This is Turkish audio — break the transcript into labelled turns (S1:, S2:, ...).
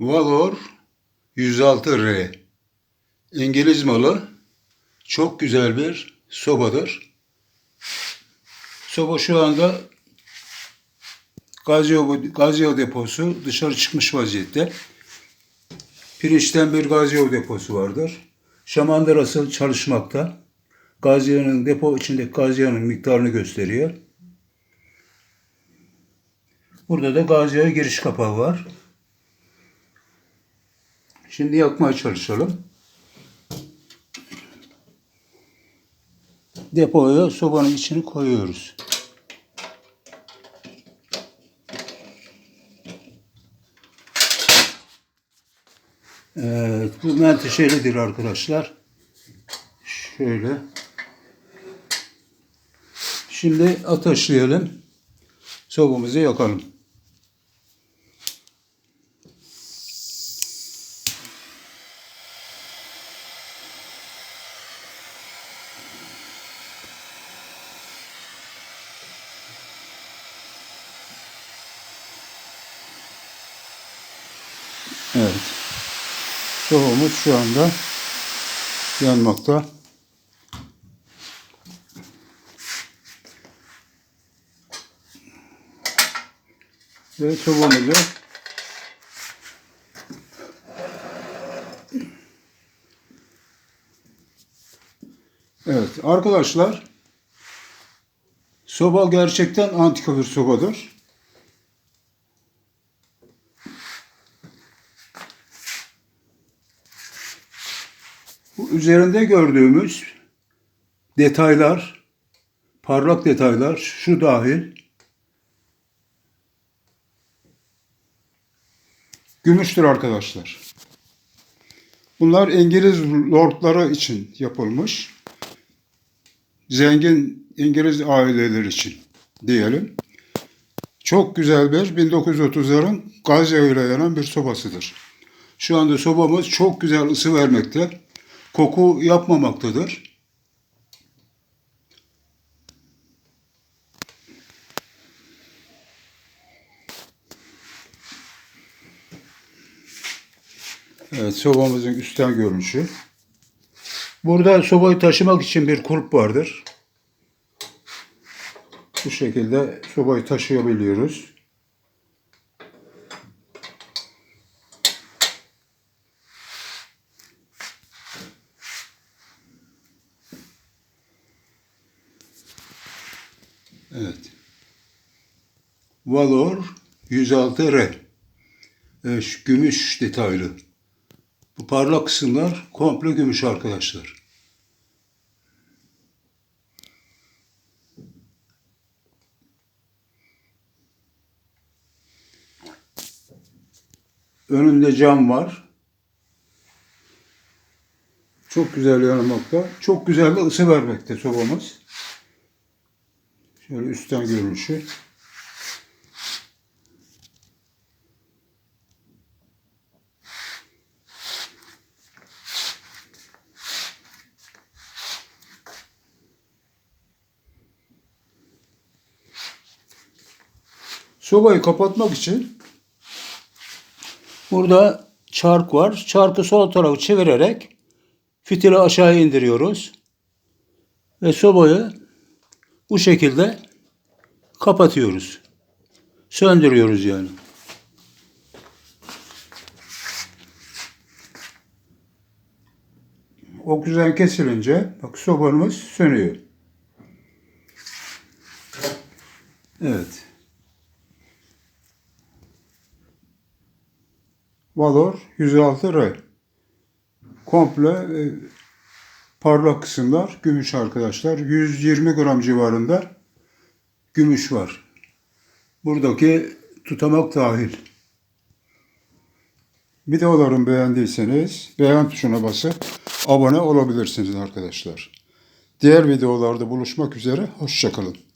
S1: Valor 106R. İngiliz malı. Çok güzel bir sobadır. Soba şu anda Gazio, Gazio deposu dışarı çıkmış vaziyette. Pirinçten bir Gazio deposu vardır. Şamandırası çalışmakta. Gazio'nun depo içindeki Gazio'nun miktarını gösteriyor. Burada da Gazio'ya giriş kapağı var. Şimdi yakmaya çalışalım. Depoya sobanın içini koyuyoruz. Evet, bu menteşelidir arkadaşlar. Şöyle. Şimdi ateşleyelim. Sobamızı yakalım. Evet. Sobamız şu anda yanmakta. Ve sobamızı Evet arkadaşlar soba gerçekten antika bir sobadır. Bu üzerinde gördüğümüz detaylar, parlak detaylar şu dahil gümüştür arkadaşlar. Bunlar İngiliz lordları için yapılmış. Zengin İngiliz aileler için diyelim. Çok güzel bir 1930'ların Gazze ile yanan bir sobasıdır. Şu anda sobamız çok güzel ısı vermekte. Koku yapmamaktadır. Evet, sobamızın üstten görünüşü. Burada sobayı taşımak için bir kulp vardır. Bu şekilde sobayı taşıyabiliyoruz. Evet. Valor 106R. Evet, şu gümüş detaylı. Bu parlak kısımlar komple gümüş arkadaşlar. Önünde cam var. Çok güzel yanmakta. Çok güzel de ısı vermekte sobamız. Şöyle üstten görünüşü. Sobayı kapatmak için burada çark var. Çarkı sol tarafı çevirerek fitili aşağı indiriyoruz. Ve sobayı bu şekilde kapatıyoruz. Söndürüyoruz yani. Oksijen kesilince bak sobanımız sönüyor. Evet. Valor 106 R. Komple e, parlak kısımlar gümüş arkadaşlar. 120 gram civarında gümüş var. Buradaki tutamak dahil. Videolarımı beğendiyseniz beğen tuşuna basıp abone olabilirsiniz arkadaşlar. Diğer videolarda buluşmak üzere. Hoşçakalın.